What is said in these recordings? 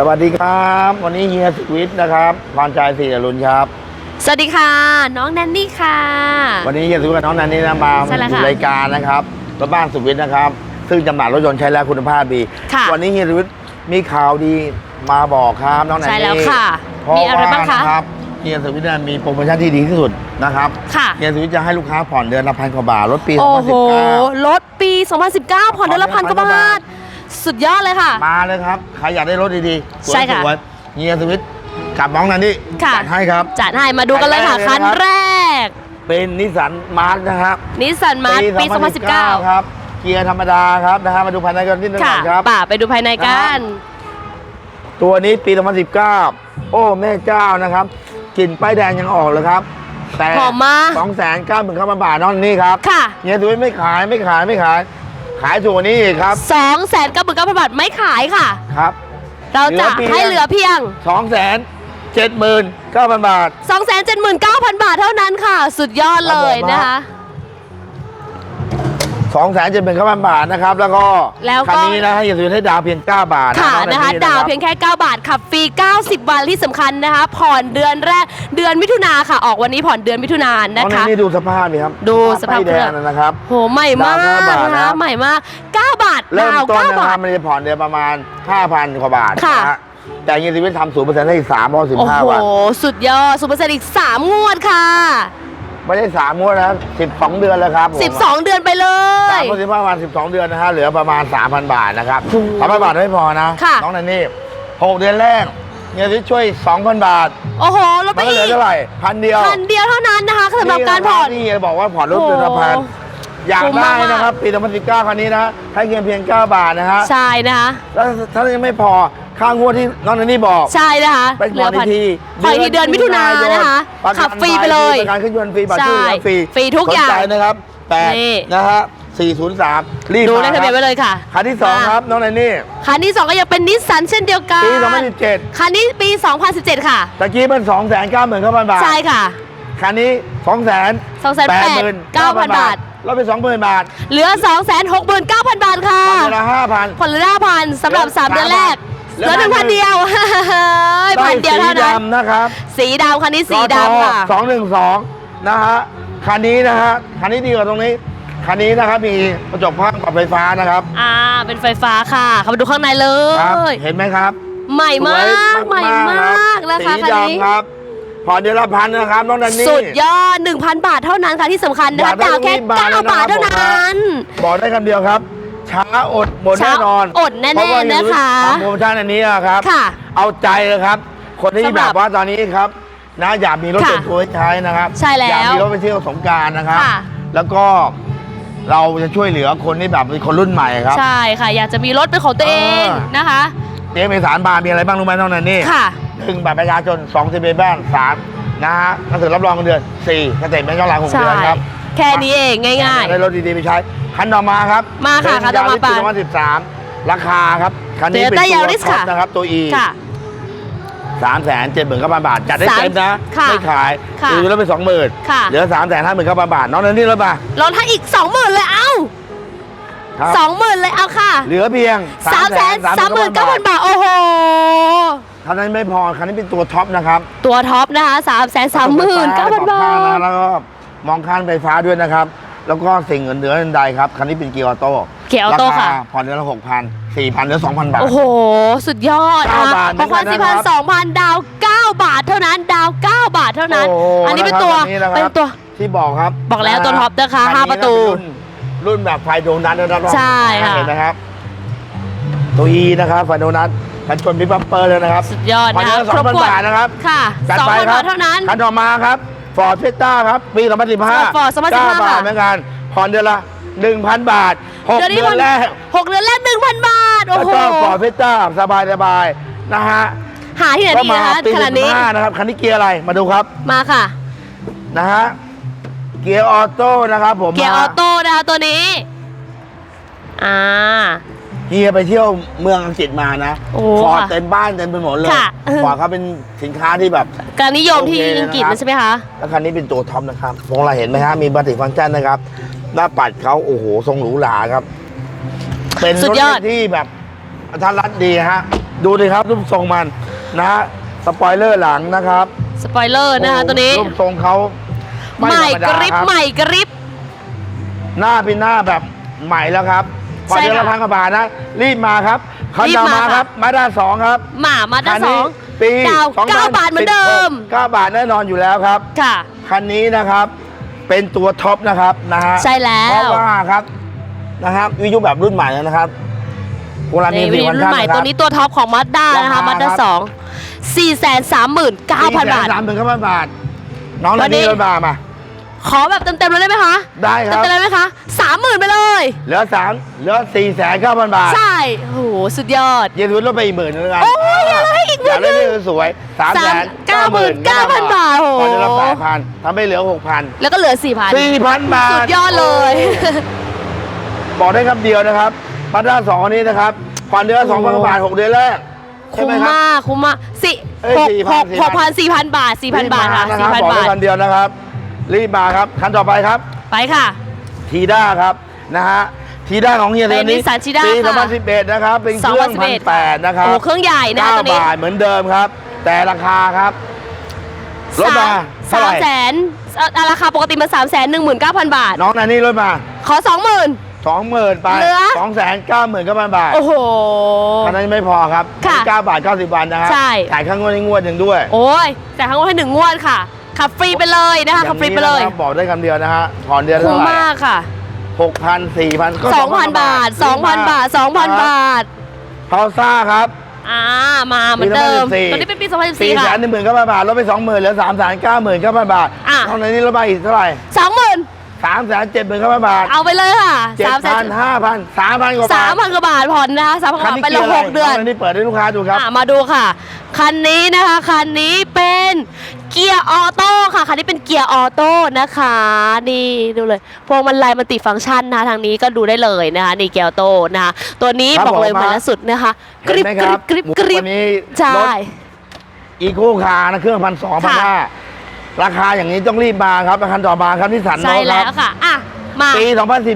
สวัสดีครับ วันนี้เฮียสวิทนะครับพรชัยศรีอรุณครับ สวัสดีค่ะ น้องแนนนี่ค่ะ วันนี้เฮียสวิทกับน้องนันนี่นะมาใช่แล้วดูค่ะ รายการนะครับรถบ้านสุวิทนะครับ ซึ่งจำหน่ายรถยนต์ใช้แล้วคุณภาพดี ค่ะ วันนี้เฮียสวิทมีข่าวดีมาบอกครับน้องนันใช่นี่แล้วค่ะ เพราะมีอะไรบ้างคะว่นะครับเฮียสวิทเนี่ยมีโปรโมชั่นที่ดีที่สุดนะครับค่ะ เฮียสวิทจะให้ลูกค้าผ่อนเดือนละพันกว่าบาทรถปีโอ้โห2019รถปี 2019 ผ่อนเดือนละพันกว่าบาท สุดยอดเลยค่ะ มาเลยครับ ใครอยากได้รถดีๆสวยใช่ค่ะ สวยเฮียสวิทกับน้องนันนี่ค่ะจัดให้ครับ จัดให้มาดูกันเลยค่ะ คัคันนแรแรก เป็นนิสสันมาร์ทนะครับนิสสันมาร์ปี 2019 ครับ เกียร์ธรรมดาครับนะฮะมาดูภายในกันนิดนึงค่ะก่อนครับ ป่าไปดูภายในกัน ตัวนี้ปี 2019 โอ้แม่เจ้านะครับกลิ่นป้ายแดงยังออกเลยครับ แต่หอมมาก สองแสนเก้าหมื่นเก้าพันบาทนอนนี่ครับ ค่ะเนี่ยดูไม่ขายไม่ขายไม่ขาย ขายถูกกว่านี้อีกครับ 2 9 9 0 0 0บาทไม่ขายค่ะ ครับ เราจะเหลือเพียงให้เหลือเพียงสองแสนเจ็ดหมื่นเก้าพันบาท 279,000 บาทเท่านั้นค่ะ สุดยอดเลยนะคะ สองแสนเจ็ดหมื่นเก้าพันบาทนะครับ แล้วก็แล้วก็ คันนี้นะฮะอย่าซื้อให้ดาวเพียงเก้าบาทค่ะองแนะคะรับดาวเพียงแค่ 9 บาทขับฟรี 90 วันที่สำคัญนะคะ ผ่อนเดือนแรกเดือนมิถุนาค่ะ ออกวันนี้ผ่อนเดือนมิถุนายนน้นะองคะนี่ดูสภาพดิครับดูสภาพป้ยแดเครื่องงนะครับ โหใหม่มากดาวเก้าบาทนะ นะคะใหม่มาก 9 บาทเริ่มดาวต้น9นะบาครัท บมันจะผ่อนเดือนประมาณ 5,000 กว่าบาทค่ะนฮแต่เงินชีวิตทำศูนย์เปอร์เซ็นต์ได้อีก3ามร้อยสิบโอ้ห้าโห วัน สุดยอดสุปเปอร์เซ็นต์อีก 3 งวดค่ะ ไม่ได้สามงวดนะครับ12เดือนแล้วครับผม 12 เดือนไปเลสายมร้อยสิบห้าวัน12เดือนนะฮะเหลือประมาณ3,000บาทนะครับสามพันบาทไม่พอนะค่ะ น้องนันนี่หกเดือนแรกเงินชีวิตช่วย2,000บาทโอ้โหลดมัไปนก็เหลือีอกเท่าไหร่พันเดียวพันเดียวเท่านั้นนะคะสำหรับการผ่อน นี่บอกว่าผ่อนรถเดือนละโอ้โหพันอยากคุ้มได้มากๆ นะครับปี2019คันนี้นะให้เงินเพียง 9 บาทนะฮะใช่นะคะ แล้วถ้ายังไม่พอ ค่างวดที่น้องนันนี่บอก ใช่นะคะไปผ่อนอีกทีผ่อนอีกทีเดือนมิถุนายนนะคะประกัขับฟรีไปเลยประกันเครื่องยนต์ฟรีบัตรใช่ช่วยเหลือฟรีฟรีทุกอย่างสนใจนะครับแปดนี่นะฮะ403 รีบดูมาเลขทะเบียนไว้เลยค่ะ คันที่สองมาครับ น้องแนนนี่ คันที่ 2 ก็ยังเป็นนิสสันเช่นเดียวกัน ปี 2017 คันนี้ปี 2017 ค่ะตะกี้มัน 2 9 9 0 0 0 บาท ใช่ค่ะ คันนี้2 9 9 0 0 289,000 บาทลดไป20,000 บาท เหลือ 269,000 บาทค่ะผ่อนเดือนละ5,000ผ่อนเหลือ5,000สำหรับ 3 เดือนแรก เหเหลืลืออ1,000เดียวได้พันเดียวเท่าสีนั้นดำนะครับ สีดำคันนี้สีดำค่ะสองหนึ่งสองนะฮะ คันนี้นะฮะ คันนี้ดีกว่าตรงนี้ คันนี้นะครับมีกระจกภาพปรับไฟฟ้านะครับ อ่า เป็นไฟฟ้าค่ะเข้ามาดูข้างในเลครับยเห็นไหมครับ ใหม่มาก ใหม่มากนะคะสีคันนี้ดำครับผ่อนเดือนละพันนะครับน้องแดนนี่สุดยอด 1,000 บาทเท่านั้นค่ะที่สำคัญนะอยาคะกได้ดาวแค่รีบมาเลยนะ9บาทเท่าครับผมนั้น บอกได้คำเดียวครับ ช้าอดหมดแน่นอนช้าอดแน่ๆเพราว่านะคะทำโปรโมชั่นอันนี้อะครับ ค่ะ เอาใจเลยครับ คนที่สำหแบรับบว่าตอนนี้ครับนะอยากมีรถค่ะส่วนตัวไว้ใช้นะครับใช่แล้วอยากมีรถไปเที่ยวสงกรารนะครับค่ะแล้วก็เราจะช่วยเหลือคนที่แบบเป็นคนรุ่นใหม่ครับ ใช่ค่ะ อยากจะมีรถเป็นของตัวเองเออนะคะเตรียมเอกสารบาร์มีอะไรบ้างรู้ไหมน้องแนันนี่ค่ะหนึ่งบัตรประชาชนสองทะเบียนบ้านสามนะฮะหนังสือรับรองเงินเดือนสี่เกษตรแบงก์ย้อนหลังหกใช่เดือนครับ แค่นี้เองง่ายได้รถดีๆไปใช้ คันต่อมาครับมาค่ะคันต่อมาปีป่ะสองพันสิบสามราคาครับ คันนี้เป็น Toyota ตัว Yaris ท็อปค่ะ นะครับตัว E ๆค่ะ สามแสนเจ็ดหมื่นเก้าพันบาท จัดได้สามเต็มนะค่ะไม่ขายค่ะคือรถไปสองหมื่นค่ะ เหลือสามแสนห้าหมื่นเก้าพันบาท น้องนันนี่รถมาลดให้อีก20,000เลยเอ้าครับ20,000เลยเอาค่ะเหลือเพียง3แสน39,000บาทโอ้โห คันนั้นไม่พอ คันนี้เป็นตัวท็อปนะครับตัวท็อปนะคะ3 3 9 0 0 0บาท แล้วก็มองข้างไฟฟ้าด้วยนะครับ แล้วก็สิ่งอื่นเหนืออื่นใดครับคันนี้เป็นเกียร์ออโต้เกียร์ออโต้ค่ะ ราผ่อนเดือนละหกพันสี่พันเหลือสองพันบาท โอ้โห สุดยอดเก้าบาทหกพันเหมืสี่อนกัพันนนะครับสองพันดาว9บาทเท่านั้น ดาว9บาทเท่านั้นโโหอันนี้เป็นตัวะครับอัะครับ เป็นตัว ที่บอกครับบอกแล้วตัวท็อปนะคะคัห้าประตู นนี้นรุ่นรุ่นแบบไฟโดนัทนะครับใช่ค่ะ เห็นไหมครับ ตัว E นะครับไฟโดนัทกันชนบิ๊กบัมเปอร์เลยนะครับสุดยอดผ่อนนะเดือนละสคอรงบพันถ้วนบาทนะครับ ค่ะจัดสองไปพันครับาบทเท่านั้น คันต่อมาครับ ฟอร์ดเฟสต้าครับ ปี 2015 Ford 2015 9บาทค่ะเหมือนกันผ่อนเดือนละ 1,000 บาท6เดือนนี้เดือนแรกหกเดือนแรกหนึ่งพันบาท โอ้แล้วโห ก็ฟอร์ดเฟสต้าสบายสบายๆนะฮะหาที่ไหนก็ดีมานะคะปีขนาดนี้ 15นะครับคันนี้เกียร์อะไรมาดูครับมาค่ะ นะฮะเกียร์ออโต้นะครับผมเกียร์ออโต้นะคะตัวนี้ อ่า เฮียไปเที่ยวเมืองอังกฤษมานะโอ้ฟอร์ดค่ะเต็มบ้านเต็มไปหมดเลยค่ะ ฟอร์ดเขาเป็นสินค้าที่แบบ การนิยมที่โอเคเลยอังกฤษนะครับใช่ไหมคะ แล้วคันนี้เป็นตัวท็อปนะครับพวงเราเห็นไหมฮะ มีบัติฟังก์ชันนะครับ หน้าปัดเขาโอ้โห ทรงหรูหราครับ เป็นสุรดถยอด ที่แบบอัตลักษณ์ดีฮะ ดูดิครับรูปทรงมันนะฮะสปอยเลอร์หลังนะครับสปอยเลอร์นะคะโอ้ตัวนี้รูปทรงเขาไม่ใหม่ธรรมกดาริบครับ ใหม่กริบ หน้าเป็นหน้าแบบใหม่แล้วครับ พอใช่เดือนละค่ะพันกว่าบาทนะ รีบมาครับคันรีบต่อมามาค่ะครับ มาด้าสองครับหมามาด้าคันสอนี้งปีเก้าเก้าบาทเหมือนเดิม เก้าบาทแน่นอนอยู่แล้วครับ ค่ะ คันนี้นะครับเป็นตัวท็อปนะครับนะฮะใช่แล้ว เพราะว่าครับนะครับวิทยุแบบรุ่นใหม่แล้วนะครับโบราณมีนี่วิสี่ธีพันรุ่นขั้นใหม่นะคตัรัวบ นี้ตัวท็อปของมาด้านะราคะคามาด้าครับ สองสี่แสนสามหมื่นเก้าพันบาท สามถึงเก้าพันบาท น้องวันันนนี้นี่รถมามา ขอแบบเต็มๆเลยได้ไหมคะได้ครับ เต็มๆเลยไหมคะสามหมื่นไปเลย เหลือสามเหลือสี่แสนเก้าพันบาทใช่โอ้โหสุดยอด เย็นทุนลดไปอีกหมื่นนึงแล้วกันโอ้ยอะไรอีกหมื่อนยากได้หนึ่งเรื่องสวยสามแสนเก้าหมื่นเก้าพันบาทโอ้โหพอจะรับแปดพันทำให้เหลือหกพันแล้วก็เหลือสี่พันสี่พันบาท สุดยอดเลย บอกได้คำเดียวนะครับมาด้าสองอันนี้นะครับผ่อนเดือนสองพันกว่าบาทหกเดือนแรกใช่คุ้มไหมครับ มากคุ้มมากสี่เอ้ยหก4,000หกหกพันสี่พันบาทสี่พันบาทค่ะรีสี่มพันนะครับบอกบาได้ทคำเดียวนะครับ รีบมาครับคันต่อไปครับ ไปค่ะ ทีด้าครับนะฮะทีด้าของเฮียเป็นตัวนี้ Nissan Cheetah ปีค่ะ2011 นะครับ เป็นเครื่องพัน2011แปดนะครับโอ้โหเครื่องใหญ่นะเก้าตัวนี้บาทเหมือนเดิมครับ แต่ราคาครับลดมาเท่าสาไหมร่แสนอะราคาปกติมันสามแสนหนึ่งหมื่นเก้าพันบาท น้องนันนี่ลดมา ขอสองหมื่นสองหมื่นไปเหลือสองแสนเก้าหมื่นเก้าพันบาท โอ้โหคันนั้นไม่พอครับค่ะเก้าบาทเก้าสิบวันนะครับใช่จ่ายค่างวดให้งวดหนึ่งด้วย โอ้ยแต่ครั้งให้หนึ่งงวดค่ะ ขับฟรีไปเลยนะคะขับฟรีไปเลยอางนี้นะครับบอกได้คำเดียวนะฮะผ่อนเดือนคุ้เท่ามไหร่มากค่ะ หกพันสี่พันก็สองพันบาทสองพันบาทสองพันบาท พาวซ่าครับ อ่า มาเหมือนเดิมปีตอนนี้เป็นปี สี่2014 แสค่ะ นหนึ่งหมื่นเก้าพันบาทลดไปสองหมื่นเหลือสามแสนเก้าหมื่นเก้าพันบาทอะตอนนี้ลดไปอีกเท่าไหร่สองหมื่นสามแสนเจ็ดหมื่นเก้าพันบาทเอาไปเลยค่ะเจ็ดสามแสพันนห้าพันสามพันกว่าบาทสามพันกว่าบาทผ่อนนะคะสามพันกว่าบาทไปเลยหกเดือน คันนี้เปิดให้ลูกค้าดูครับ อะมาดูค่ะ คันนี้นะคะ คันนี้เป็น เกียร์ออโต้ค่ะคันนี้เป็นเกียร์ออโต้นะคะนี่ดูเลยพวงมาลัยมันติฟังก์ชันนะคะทางนี้ก็ดูได้เลยนะคะนี่เกียร์ออโต้นะคะตัวนี้ครับบอกเลยผมใหม่ล่าสุดนะคะกเห็รินบไหมกคริรับบกริบกริบวันนี้ใช่ รถ อีโคคาร์นะเครื่องพันสองพันห้าราคาอย่างนี้ต้องรีบมาครับคันต่อมาครับที่สันใช่โนคแล้รับวค่ะอะมา ปี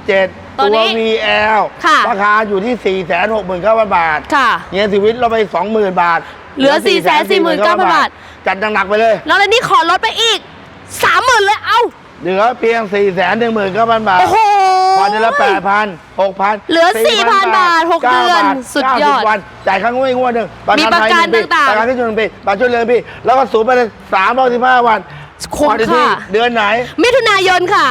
2017 ตัวตัวนี้ VL ค่ะ ราคาอยู่ที่ 4 6 9 0 0 0 บาท ค่ะ เฮียชีวิตเราไป 20,000 บาท เหลือ 449,000 บาท จัดหนักๆไปเลยน้องเลนนี่ขอลดไปอีกสามหมื่นเลย เอ้า เหลือเพียง 4 1 9 0 0 0 บาท โอ้โหผ่อนเดือนละ8,000 6,000 เหลือ 4,000 บาทหก9เดือนบาทสุดยอด90วัน จ่ายครั้งงวดงวดหนึ่งมีประกันไทยหงปีต่างๆ ประกันที่จุนงปีบัตรช่วยเหลือพี่แล้วก็สูงไปเลย315 วันคุ้มผ่อนได้ที่ค่ะ เดือนไหน มิถุนายนค่ะ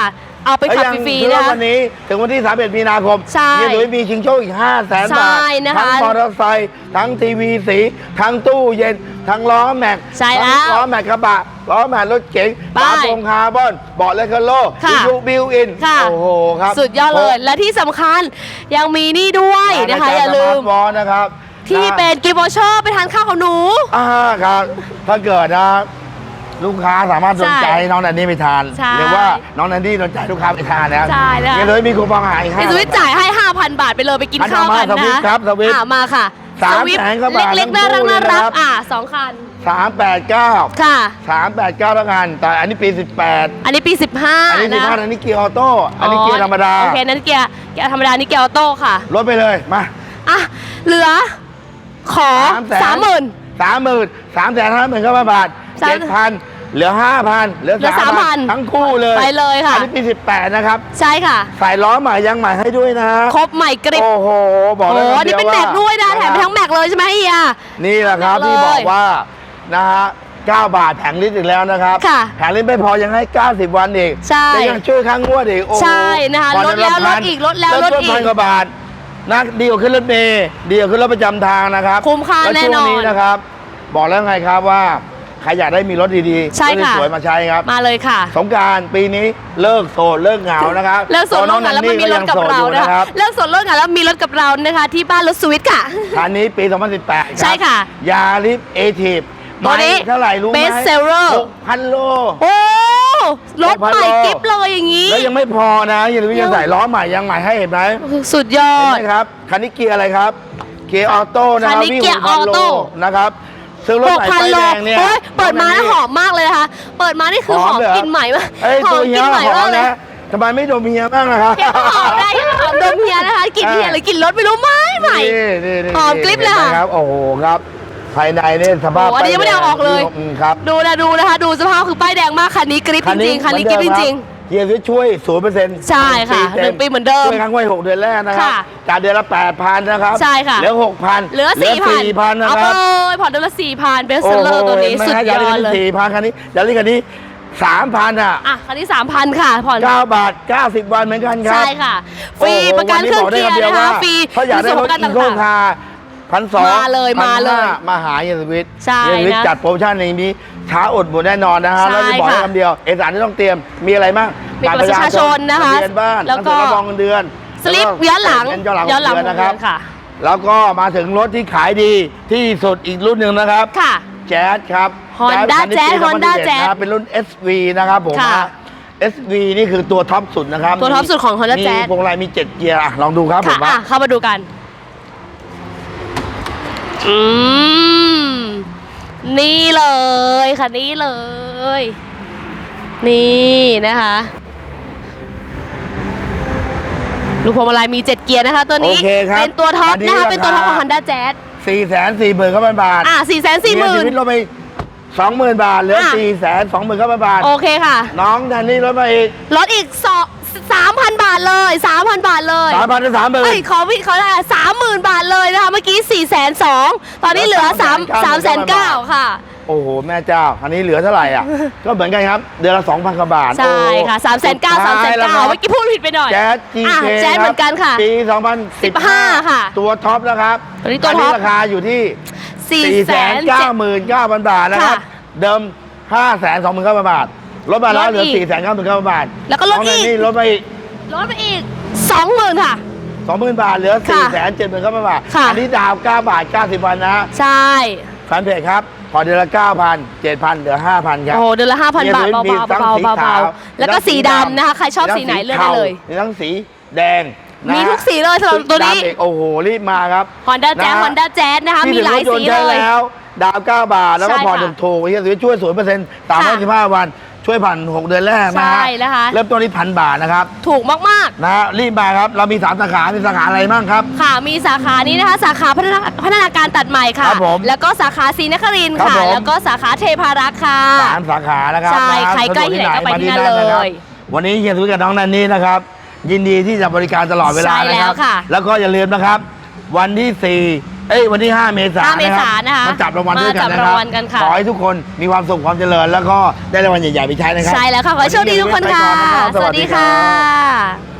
เอาไปขับแล้วยังฟรีซื้ๆอนะวันนี้ถึงวันที่ 31 มีนาคมใช่เฮียหลุยมีชิงโชคอีก 5 0 0แสนใช่บาทนะคะทั้งมอเตอร์ไซค์ทั้งทีวีสี ทั้งตู้เย็น ทั้งล้อแม็กใช่แล้วทั้งล้อแม็กกระบะล้อแม็กรถเก๋งไปฝาโปรงคาร์บอนเบาะเลคโลค่ะยูบิวอินค่ะโอ้โหครับ สุดยอดเลย และที่สำคัญยังมีนี่ด้วยนะคะอย่าลืมวอลนะครับที่ะเป็นกิฟต์วอเชอร์ไปทานข้าวของหนูอ่าครับถ้าเกิดนะ ลูกค้าสามารถสนใจใช่น้องแนนนี่ไปทานใช่หรือว่าน้องแนนนี่สนใจลูกค้าไปทานนะครับใช่แล้วเฮียหลุยมีคูปองอาหารอีกห้าพี่สวิตจ่ายให้ 5,000 บาทไปเลยไปกินอันข้าวต่อมากันสวินะตช์ครับสวิตช์อะมาค่ะสามวิตช์แสนกว่าบาทเล็กๆทั้น่างคู่รักน่าเลยรักนะครับ อะสองคันสามแปดเก้าค่ะ สามแปดเก้าแล้วกันแต่อันนี้ปีสิบแปดอันนี้ปี 15อันนี้สิบนะห้าอันนี้เกียร์ออโต้อันนี้เกียร์ธรรมดาโอเคนั้นเกียร์เกียร์ธรรมดานี่เกียร์ออโต้ค่ะลดไปเลยมา อะเหลือขอ300,000สามหมื่น สามหมื่นสามแสนห้าหมื่นเก้าพันบาทสาม เจ็ดพันเหลือห้าพันเหลือเหลือสามพัน3,000ทั้งคู่เลยไปเลยค่ะ อันนี้ปีสิบแปดนะครับ ใช่ค่ะ ใส่ล้อใหม่ยางใหม่ให้ด้วยนะครบใหม่กริบโอ้โห บอกโอ้เลยอันนี้เป็นแม็กด้วยนะแถมไปทั้งแม็กเลยใช่ไหมเฮีย นี่แหละครับเลยที่บอกว่านะฮะ9บาทแผงลิตรอีกแล้วนะครับค่ะแผงลิตรไม่พอยังให้ 90 วันอีกใช่และยังช่วยค้างงวดอีกโอ้โหใช่นะคะผ่อลดแล้วเดือนลดอีกลดแล้วเริ่มลดต้นอีกพันกว่าบาท นะดีกว่าขึ้นรถเมล์ดีกว่าขึ้นรถประจำทางนะครับคุ้มค่าและแน่ช่วงนอนนี้นะครับ บอกแล้วไงครับว่าใครอยากได้มีรถดีๆใช่รถค่ะ สวยๆมาใช้ครับ มาเลยค่ะ สงกรารปีนี้เลิกโสดเลิกเหงานะครับเลิกสดตัเลิกงานแล้วมันมีรถกับเรายังโสดอยู่นะนะคะครับเลิกสดเลิกงานแล้วมีรถกับเรานะคะ ที่บ้านรถสวิตค่ะ คันนี้ปี 2018รับใช่ค่ะยาริสเอทีฟตัวนี้เท่าไหร่รู้ไหม Best seller 6,000 โล โอ้ รถใหม่6,000กิฟเลยอย่างนี้ แล้วยังไม่พอนะอย่าลืมยังใส่ล้อใหม่ยางใหม่ให้เห็นไหมสุดยอเห็นดไหมครับคันนี้เกียร์อะไรครับ เกียร์ออโต้นะคคัรับนนี้วิ่งเกียร์6,000ออโต้โลนะครับซื้อรถหกใหม่พันป้ายโลแดงเนี่ยโอ้ยเปิดมาแล้วหอมมากเลยนะคะเปิดมานี่คือหอมเหรกลิ่นใหม่มากเอ้ยหอตัวมเฮีกยลิ่นใหม่หอมามกเลยนะทำไมไม่ดมเมียบ้างนะครับเฮียก็หอมได้เฮียก็หอมดมเฮียนะคะกลิ่นเฮียหรือกลิ่นรถไม่รู้ไหมใหม่นี่นี่นี่หอมกริ๊บเลยห็นไหมค่ะครับโอ้โหครับ ภายในเนี่ยสภาพโอ้อันนี้ยังไม่ได้เอาออกเลยอืมครับดูนะดูนะคะ ดูสภาพคือป้ายแดงมากคันนี้กริ๊บจริงๆคันนี้กริ๊บจริงเฮียซื้อช่วยศูนย์เปอร์เซ็นต์ใช่ค่ะหนึ่งปีเหมือนเดิมช่วยครั้งไว้หกเดือนแรกนะครับค่ะจากเดือนละแปดพันนะครับใช่ค่ะ เหลือหกพันๆเหลือสี่พันพันนะเอาคไปรับเลยผ่อนเดือนละสี่พันเบสเซอร์ตัวนี้สุดยอดเลยสี่พันคันนี้ยาริคันนี้สามพันอะอะคันนี้สามพันค่ะผ่อน เก้าบาทเก้าสิบวันเหมือนกันครับ ใช่ค่ะ ฟรีโอ้โหประกันเครื่องเกียร์นะคะฟรีถ้าอยากได้รถประกันอีโก้ต่างคา พันสองมาเลยมาเลยมาหาเยนสวิตใช่เยนสวิตนะจัดโปรโมชั่นในนี้ช้าอดหมดแน่นอนนะฮะใช่แล้วจะบอกได้ค่ะคำเดียว เอกสารที่ต้องเตรียมมีอะไรบ้างมีบัตรประชาชนนะคะทะเบียนบ้านแล้วก็หนังสือรับรองเงินเดือน สลิปย้อนหลังย้อนหลังย้อนหลังเดือนนะครับค่ะแล้วก็มาถึงรถที่ขายดีที่สุดอีกรุ่นหนึ่งนะครับค่ะแจ๊สครับ Honda คันนี้ Jazz ปี Honda 2011 Jazz นะครับเป็นรุ่น SV นะครับผมค่ะนะ SV นี่คือตัวท็อปสุดนะครับ ตัวท็อปสุดของ Honda มี Jazz พวงมาลัยมี 7 เกียร์อะลองดูครับผค่ะมว่าอะเข้ามาดูกัน อืม นี่เลยค่ะนี่เลย นี่นะคะ ลูกพวงมาลัยมี 7 เกียร์นะคะ ตัวนี้โอเคครับเป็นตัวท็อปอันนี้นะคะราคาเป็นตัวท็อปของ Honda Jazz สี่แสนสี่หมื่นเก้าพันบาทอะ4 4 0 0 0 เสียชีวิตลดไปสองหมื่นบาทเหลือค่ะ สี่แสนสองหมื่นเก้าพันบาท โอเคค่ะน้องแทนนี่ลดมาอีก ลดอีกสองสามพัน บาทเลยสามพันบาทเลยสามพันถึงสามหมื่นเอ้ยขอพี่เขาได้สามหมื่นบาทเลยนะคะเมื่อกี้สี่แสนสองตอนนี้เหลือสามสามแสนเก้าค่ะ โอ้โห แม่เจ้า อันนี้เหลือเท่าไหร่อะ ก็เหมือนกันครับ เดือนละสองพันกว่าบาทใช่ค่ะสามแสนเก้าสามแสนสุดท้เก้ายแล้วครับเมื่อกี้พูดผิดไปหน่อย แจ๊ส GK อะแจ๊สเหมือนกันค่ะ ปี2015ค่ะ ตัวท็อปนะครับตัวนี้ตัวท็อปราคาอยู่ที่สี่4แสน9 9 0 0 0บาทนะครับค่ะเดิม5 2 9 0 0 0บาทลดมาแล้วลดเหลืออีก4 9 9 0 0 0บาท แล้วก็ลดน้งแนอีกนี่ลดไปอีก ลดไปอีกสองหมื่นค่ะ20,000บาทเหลือค่ะ4 7 0 0 0 0บาท ค่ะ อันี้ดาว9บาท90วันนะฮะใช่ แฟนเพจครับพอเดือนละ9,000 7,000เหลือ5,000ครับ โอ้โหเดือนละห้าพันบาทมีเบาๆทั้งเบาๆสีเบาขาวๆแล้วก็สีดำนะคะ ใครชอบสีไหนเลือกได้เลยมีทั้งสีแดงนะมีทุกสีเลยสำหรับตัวนี้ดำอีกโอ้โห รีบมาครับ Honda Jazz นะ Honda Jazz นะคะ ที่มีหลายถึงรถสีนต์ใช้เลย แล้ว ดาว 9 บาท แล้วก็ใช่ผ่อนค่ะถูกๆเฮียซื้อช่วยศูนย์เปอร์เซ็นต์ตามค่ะสิบห้าวัน ช่วยผ่อน6เดือนแรกนะฮใช่นะคะ เริ่มต้นที่พันบาทนะครับถูกมากนะฮะรีบมาครับ เรามี 3 สาขา มีสาขาอะไรบ้างครับ ๆ ค่ะ มีสาขานี้นะคะ สาขาพัฒนาพัฒนาการตัดใหม่ค่ะ ครับผมแล้วก็สาขาศรีนครินทร์ครับค่ะ ผม แล้วก็สาขาเทพารักษ์ค่ะ สามสาขานะครับใช่นะใครใกล้ที่ไหนก็ไปที่นั่นมาะครับเลยวันนี้เฮียซื้อกับน้องนันนี่นะครับ ยินดีที่จะบริการตลอดเวลาใช่นะแล้ควรับ ค่ะ แล้วก็อย่าลืมนะครับ วันที่ 4 เอ้ยวันที่ 5 เมษายน5เมษายนนะคะมาจับรางวัลด้วยกันมาจับนะครัรางวัลกันค่ะ ขอให้ทุกคนมีความสุขความเจริญ แล้วก็ได้รางวัลใหญ่ๆไปใช้นะครับ ใช่แล้วค่ะ ขอให้โชคดีทุกคนค่ะไปก่อนนะครับสวัสดีค่ะ